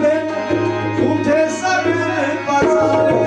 ਬਿਨ ਝੂਠੇ ਸਗਨ ਪਸਾਰੇ